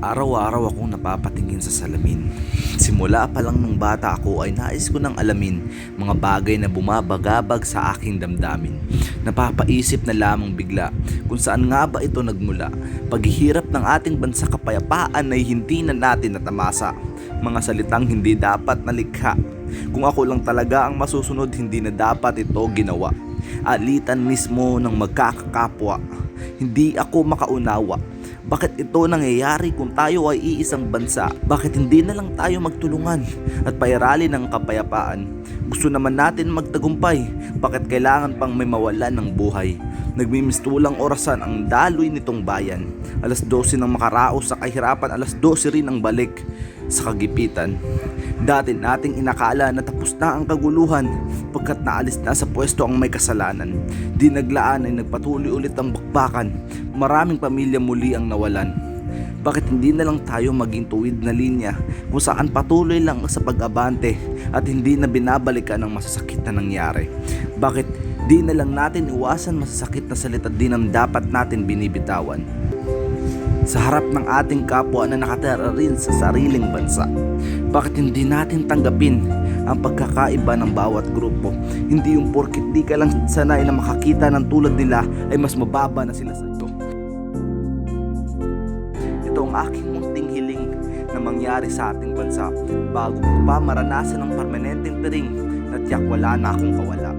Araw-araw akong napapatingin sa salamin. Simula pa lang nung bata ako ay nais ko nang alamin mga bagay na bumabagabag sa aking damdamin. Napapaisip na lamang bigla kung saan nga ba ito nagmula. Paghihirap ng ating bansa kapayapaan ay hindi na natin natamasa. Mga salitang hindi dapat nalikha. Kung ako lang talaga ang masusunod, hindi na dapat ito ginawa. Alitan mismo ng magkakakapwa. Hindi ako makaunawa. Bakit ito nangyayari kung tayo ay iisang bansa? Bakit hindi na lang tayo magtulungan at pairali ng kapayapaan? Gusto naman natin magtagumpay. Bakit kailangan pang may mawalan ng buhay? Nagmimistulang orasan ang daloy nitong bayan. Alas 12 ng makaraos sa kahirapan, alas 12 rin ang balik sa kagipitan. Dati nating inakala na tapos na ang kaguluhan pagkat naalis na sa pwesto ang may kasalanan. Di naglaan ay nagpatuloy ulit ang bakbakan. Maraming pamilya muli ang nawalan. Bakit hindi na lang tayo maging tuwid na linya kung saan patuloy lang sa pag-abante at hindi na binabalikan ang masasakit na nangyari? Bakit di na lang natin iwasan masasakit na salita din ang dapat natin binibitawan? sa harap ng ating kapwa na nakatira rin sa sariling bansa. Bakit hindi natin tanggapin ang pagkakaiba ng bawat grupo? Hindi yung porkit di ka lang sanay na makakita ng tulad nila ay mas mababa na sila sa ito. Ito ang aking munting hiling na mangyari sa ating bansa bago ko pa maranasan ng permanenteng piring na tiyak wala na akong kawala.